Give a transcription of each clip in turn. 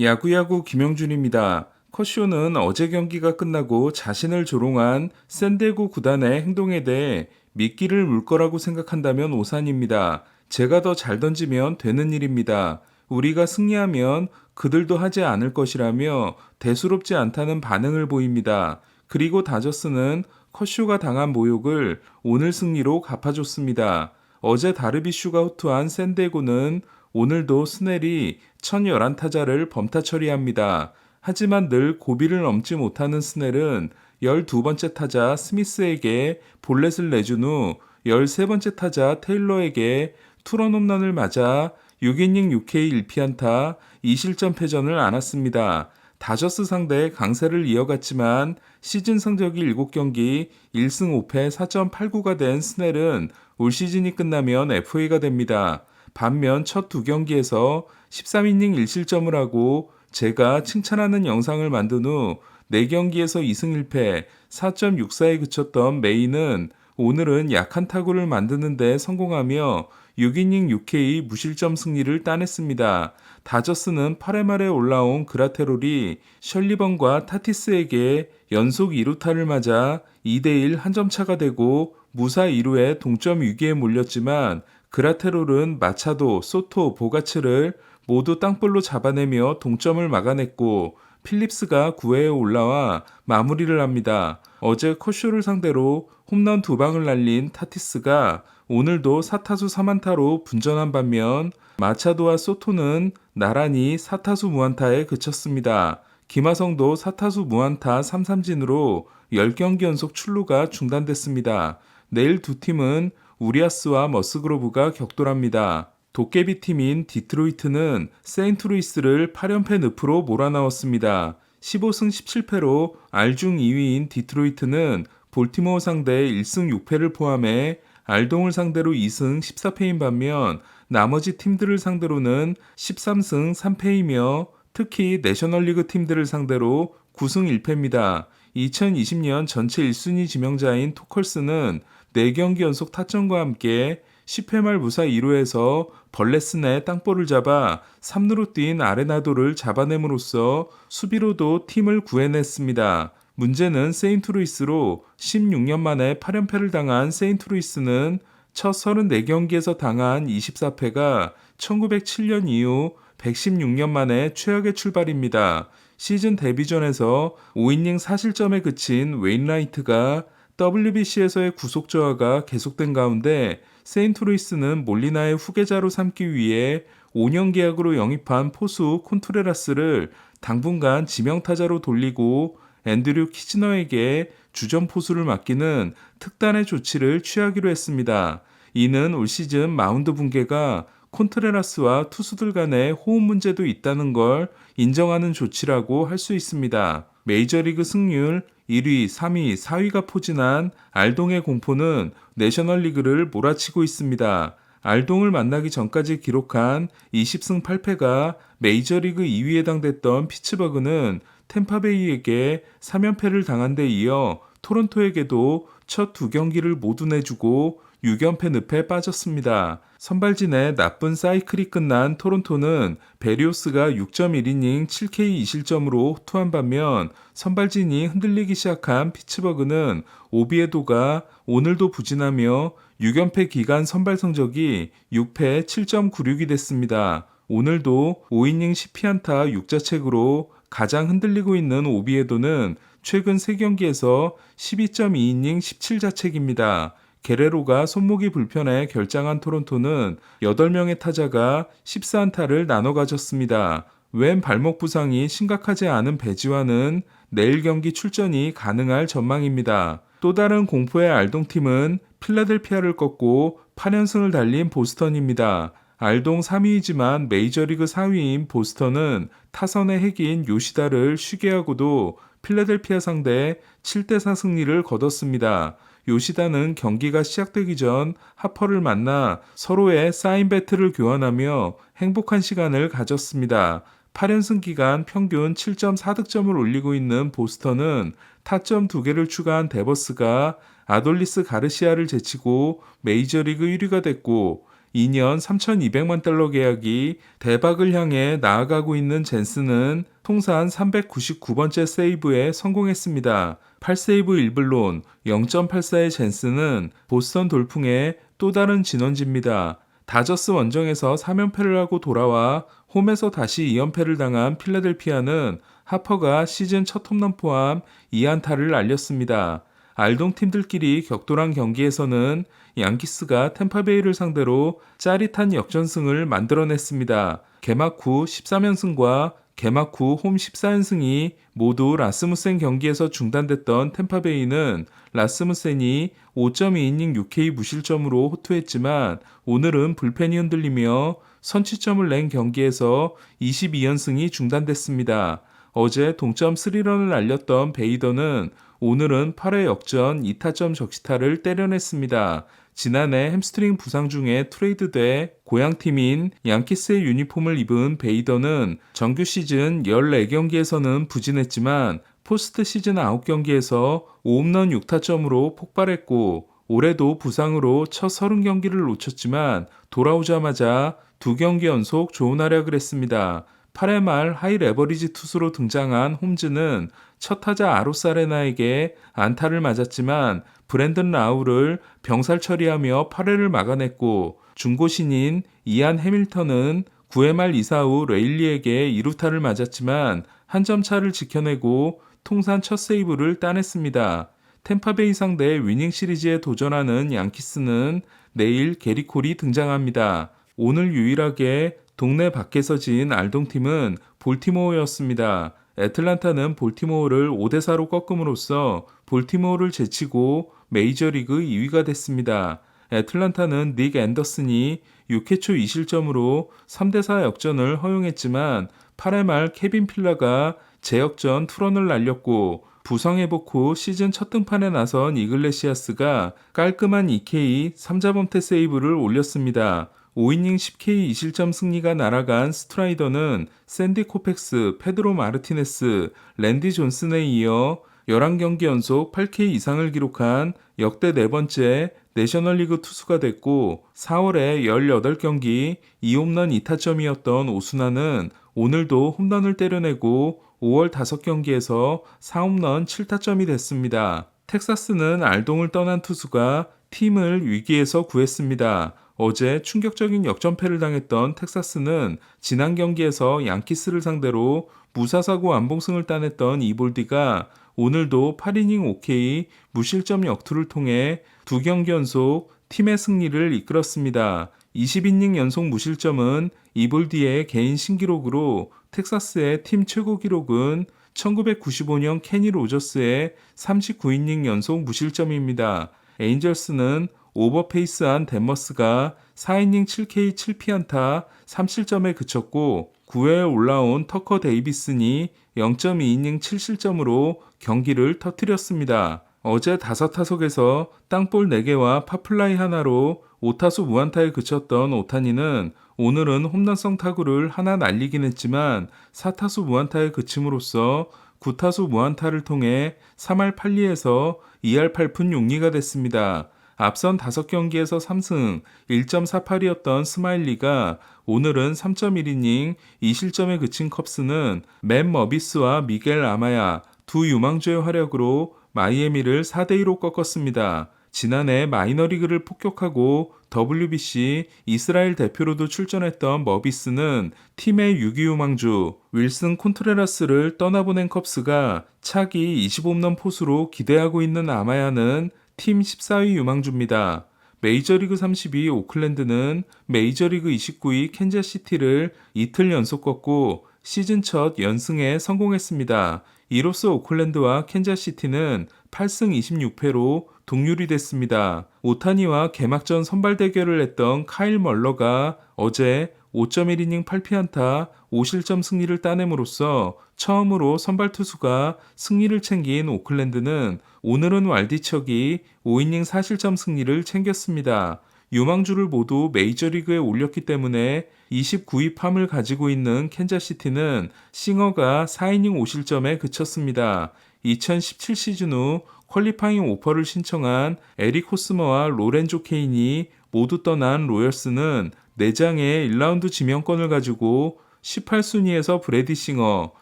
야구야구 김영준입니다. 커쇼는 어제 경기가 끝나고 자신을 조롱한 샌디에고 구단의 행동에 대해 미끼를 물 거라고 생각한다면 오산입니다. 제가 더 잘 던지면 되는 일입니다. 우리가 승리하면 그들도 하지 않을 것이라며 대수롭지 않다는 반응을 보입니다. 그리고 다저스는 커쇼가 당한 모욕을 오늘 승리로 갚아줬습니다. 어제 다르비슈가 호투한 샌디에고는 오늘도 스넬이 1011타자를 범타 처리합니다. 하지만 늘 고비를 넘지 못하는 스넬은 12번째 타자 스미스에게 볼넷을 내준 후 13번째 타자 테일러에게 투런 홈런을 맞아 6이닝 6K 1피안타 2실점 패전을 안았습니다. 다저스 상대 강세를 이어갔지만 시즌 성적이 7경기 1승 5패 4.89가 된 스넬은 올 시즌이 끝나면 FA가 됩니다. 반면 첫 두 경기에서 13이닝 1실점을 하고 제가 칭찬하는 영상을 만든 후 4경기에서 2승 1패 4.64에 그쳤던 메이는 오늘은 약한 타구를 만드는데 성공하며 6이닝 6K 무실점 승리를 따냈습니다. 다저스는 8회 말에 올라온 그라테롤이 셜리번과 타티스에게 연속 2루타를 맞아 2대1 한 점 차가 되고 무사 2루에 동점 위기에 몰렸지만 그라테롤은 마차도, 소토, 보가츠를 모두 땅볼로 잡아내며 동점을 막아냈고 필립스가 9회에 올라와 마무리를 합니다. 어제 커쇼를 상대로 홈런 두 방을 날린 타티스가 오늘도 4타수 3안타로 분전한 반면 마차도와 소토는 나란히 4타수 무안타에 그쳤습니다. 김하성도 4타수 무안타 3삼진으로 10경기 연속 출루가 중단됐습니다. 내일 두 팀은 우리아스와 머스그로브가 격돌합니다. 도깨비 팀인 디트로이트는 세인트루이스를 8연패 늪으로 몰아넣었습니다. 15승 17패로 알중 2위인 디트로이트는 볼티모어 상대 1승 6패를 포함해 알동을 상대로 2승 14패인 반면 나머지 팀들을 상대로는 13승 3패이며 특히 내셔널리그 팀들을 상대로 9승 1패입니다. 2020년 전체 1순위 지명자인 토컬스는 4경기 연속 타점과 함께 10회 말 무사 2루에서 벌레슨의 땅볼을 잡아 3루로 뛴 아레나도를 잡아냄으로써 수비로도 팀을 구해냈습니다. 문제는 세인트루이스로 16년 만에 8연패를 당한 세인트루이스는 첫 34경기에서 당한 24패가 1907년 이후 116년 만에 최악의 출발입니다. 시즌 데뷔전에서 5이닝 4실점에 그친 웨인라이트가 WBC에서의 구속 저하가 계속된 가운데 세인트루이스는 몰리나의 후계자로 삼기 위해 5년 계약으로 영입한 포수 콘트레라스를 당분간 지명타자로 돌리고 앤드류 키즈너에게 주전 포수를 맡기는 특단의 조치를 취하기로 했습니다. 이는 올 시즌 마운드 붕괴가 콘트레라스와 투수들 간의 호흡 문제도 있다는 걸 인정하는 조치라고 할 수 있습니다. 메이저리그 승률 1위, 3위, 4위가 포진한 알동의 공포는 내셔널리그를 몰아치고 있습니다. 알동을 만나기 전까지 기록한 20승 8패가 메이저리그 2위에 해당됐던 피츠버그는 템파베이에게 3연패를 당한 데 이어 토론토에게도 첫 두 경기를 모두 내주고 6연패 늪에 빠졌습니다. 선발진의 나쁜 사이클이 끝난 토론토는 베리오스가 6.1이닝 7K 2실점으로 호투한 반면 선발진이 흔들리기 시작한 피츠버그는 오비에도가 오늘도 부진하며 6연패 기간 선발 성적이 6패 7.96이 됐습니다. 오늘도 5이닝 10피안타 6자책으로 가장 흔들리고 있는 오비에도는 최근 3경기에서 12.2이닝 17자책입니다. 게레로가 손목이 불편해 결장한 토론토는 8명의 타자가 14안타를 나눠 가졌습니다. 왼 발목 부상이 심각하지 않은 배지와는 내일 경기 출전이 가능할 전망입니다. 또 다른 공포의 알동팀은 필라델피아를 꺾고 8연승을 달린 보스턴입니다. 알동 3위이지만 메이저리그 4위인 보스턴은 타선의 핵인 요시다를 쉬게 하고도 필라델피아 상대 7대4 승리를 거뒀습니다. 요시다는 경기가 시작되기 전 하퍼를 만나 서로의 사인 배트를 교환하며 행복한 시간을 가졌습니다. 8연승 기간 평균 7.4득점을 올리고 있는 보스턴은 타점 2개를 추가한 데버스가 아돌리스 가르시아를 제치고 메이저리그 1위가 됐고 2년 3,200만 달러 계약이 대박을 향해 나아가고 있는 젠스는 통산 399번째 세이브에 성공했습니다. 8세이브 1블론 0.84의 젠스는 보스턴 돌풍의 또 다른 진원지입니다. 다저스 원정에서 3연패를 하고 돌아와 홈에서 다시 2연패를 당한 필라델피아는 하퍼가 시즌 첫 홈런 포함 2안타를 날렸습니다. 알동 팀들끼리 격돌한 경기에서는 양키스가 템파베이를 상대로 짜릿한 역전승을 만들어냈습니다. 개막 후 13연승과 개막 후 홈 14연승이 모두 라스무센 경기에서 중단됐던 템파베이는 라스무센이 5.2이닝 6K 무실점으로 호투했지만 오늘은 불펜이 흔들리며 선취점을 낸 경기에서 22연승이 중단됐습니다. 어제 동점 3런을 날렸던 베이더는 오늘은 8회 역전 2타점 적시타를 때려냈습니다. 지난해 햄스트링 부상 중에 트레이드돼 고향팀인 양키스의 유니폼을 입은 베이더는 정규 시즌 14경기에서는 부진했지만 포스트 시즌 9경기에서 5홈런 6타점으로 폭발했고 올해도 부상으로 첫 30경기를 놓쳤지만 돌아오자마자 두 경기 연속 좋은 활약을 했습니다. 8회 말 하이 레버리지 투수로 등장한 홈즈는 첫 타자 아로사레나에게 안타를 맞았지만 브랜든 라우를 병살 처리하며 8회를 막아냈고 중고 신인 이안 해밀턴은 9회 말 이사 후 레일리에게 2루타를 맞았지만 한 점 차를 지켜내고 통산 첫 세이브를 따냈습니다. 템파베이 상대 위닝 시리즈에 도전하는 양키스는 내일 게리콜이 등장합니다. 오늘 유일하게 동네 밖에서 진 알동팀은 볼티모어였습니다. 애틀란타는 볼티모어를 5대4로 꺾음으로써 볼티모어를 제치고 메이저리그 2위가 됐습니다. 애틀란타는 닉 앤더슨이 6회 초 2실점으로 3대4 역전을 허용했지만 8회 말 케빈 필라가 재역전 투런을 날렸고 부상 회복 후 시즌 첫 등판에 나선 이글레시아스가 깔끔한 2K 3자범퇴 세이브를 올렸습니다. 5이닝 10K 2실점 승리가 날아간 스트라이더는 샌디 코펙스, 페드로 마르티네스, 랜디 존슨에 이어 11경기 연속 8K 이상을 기록한 역대 네 번째 내셔널리그 투수가 됐고 4월에 18경기 2홈런 2타점이었던 오수나는 오늘도 홈런을 때려내고 5월 5경기에서 4홈런 7타점이 됐습니다. 텍사스는 알동을 떠난 투수가 팀을 위기에서 구했습니다. 어제 충격적인 역전패를 당했던 텍사스는 지난 경기에서 양키스를 상대로 무사사고 안봉승을 따냈던 이볼디가 오늘도 8이닝 5K 무실점 역투를 통해 두 경기 연속 팀의 승리를 이끌었습니다. 20이닝 연속 무실점은 이볼디의 개인 신기록으로 텍사스의 팀 최고 기록은 1995년 케니 로저스의 39이닝 연속 무실점입니다. 에인절스는 오버페이스한 덴머스가 4이닝 7K 7피안타 3실점에 그쳤고 9회에 올라온 터커 데이비슨이 0.2이닝 7실점으로 경기를 터뜨렸습니다. 어제 5타석에서 땅볼 4개와 파플라이 하나로 5타수 무안타에 그쳤던 오타니는 오늘은 홈런성 타구를 하나 날리긴 했지만 4타수 무안타에 그침으로써 9타수 무안타를 통해 3할 8리에서 2할 8푼 6리가 됐습니다. 앞선 5경기에서 3승 1.48이었던 스마일리가 오늘은 3.1이닝 2실점에 그친 컵스는 맨 머비스와 미겔 아마야 두 유망주의 활약으로 마이애미를 4대2로 꺾었습니다. 지난해 마이너리그를 폭격하고 WBC 이스라엘 대표로도 출전했던 머비스는 팀의 6위 유망주 윌슨 콘트레라스를 떠나보낸 컵스가 차기 25홈런 포수로 기대하고 있는 아마야는 팀 14위 유망주입니다. 메이저리그 32위 오클랜드는 메이저리그 29위 캔자시티를 이틀 연속 꺾고 시즌 첫 연승에 성공했습니다. 이로써 오클랜드와 캔자시티는 8승 26패로 동률이 됐습니다. 오타니와 개막전 선발 대결을 했던 카일 멀러가 어제 5.1이닝 8피안타 5실점 승리를 따냄으로써 처음으로 선발 투수가 승리를 챙긴 오클랜드는 오늘은 왈디척이 5이닝 4실점 승리를 챙겼습니다. 유망주를 모두 메이저리그에 올렸기 때문에 29위 팜을 가지고 있는 캔자시티는 싱어가 4이닝 5실점에 그쳤습니다. 2017 시즌 후 퀄리파잉 오퍼를 신청한 에릭 호스머와 로렌조 케인이 모두 떠난 로열스는 4장의 1라운드 지명권을 가지고 18순위에서 브래디 싱어,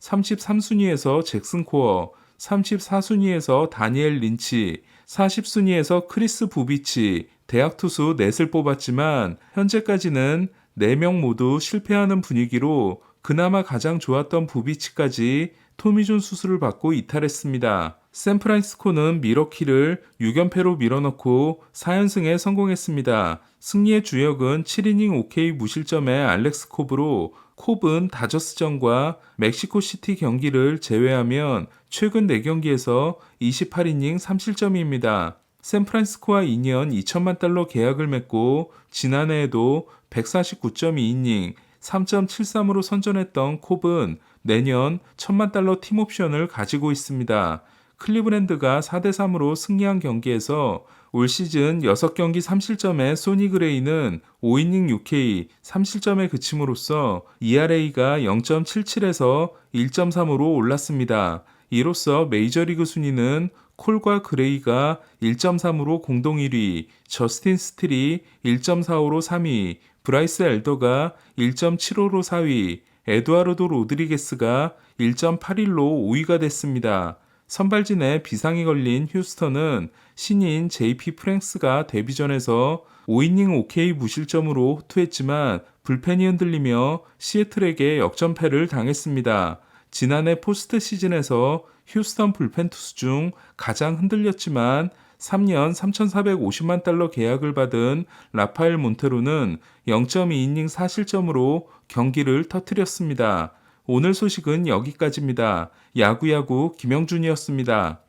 33순위에서 잭슨 코어, 34순위에서 다니엘 린치, 40순위에서 크리스 부비치, 대학 투수 넷을 뽑았지만 현재까지는 4명 모두 실패하는 분위기로 그나마 가장 좋았던 부비치까지 토미존 수술을 받고 이탈했습니다. 샌프란시스코는 미러키를 6연패로 밀어넣고 4연승에 성공했습니다. 승리의 주역은 7이닝 OK 무실점의 알렉스 콥으로 콥은 다저스전과 멕시코시티 경기를 제외하면 최근 4경기에서 28이닝 3실점입니다. 샌프란시스코와 2년 2천만 달러 계약을 맺고 지난해에도 149.2이닝 3.73으로 선전했던 콥은 내년 1000만 달러 팀 옵션을 가지고 있습니다. 클리브랜드가 4대3으로 승리한 경기에서 올 시즌 6경기 3실점의 소니 그레이는 5이닝 6K 3실점에 그침으로써 ERA가 0.77에서 1.3으로 올랐습니다. 이로써 메이저리그 순위는 콜과 그레이가 1.3으로 공동 1위, 저스틴 스틸이 1.45로 3위, 브라이스 엘더가 1.75로 4위, 에드와르도 로드리게스가 1.81로 5위가 됐습니다. 선발진에 비상이 걸린 휴스턴은 신인 JP 프랭스가 데뷔전에서 5이닝 OK 무실점으로 호투했지만 불펜이 흔들리며 시애틀에게 역전패를 당했습니다. 지난해 포스트 시즌에서 휴스턴 불펜 투수 중 가장 흔들렸지만 3년 3,450만 달러 계약을 받은 라파엘 몬테로는 0.2이닝 4실점으로 경기를 터뜨렸습니다. 오늘 소식은 여기까지입니다. 야구야구 김영준이었습니다.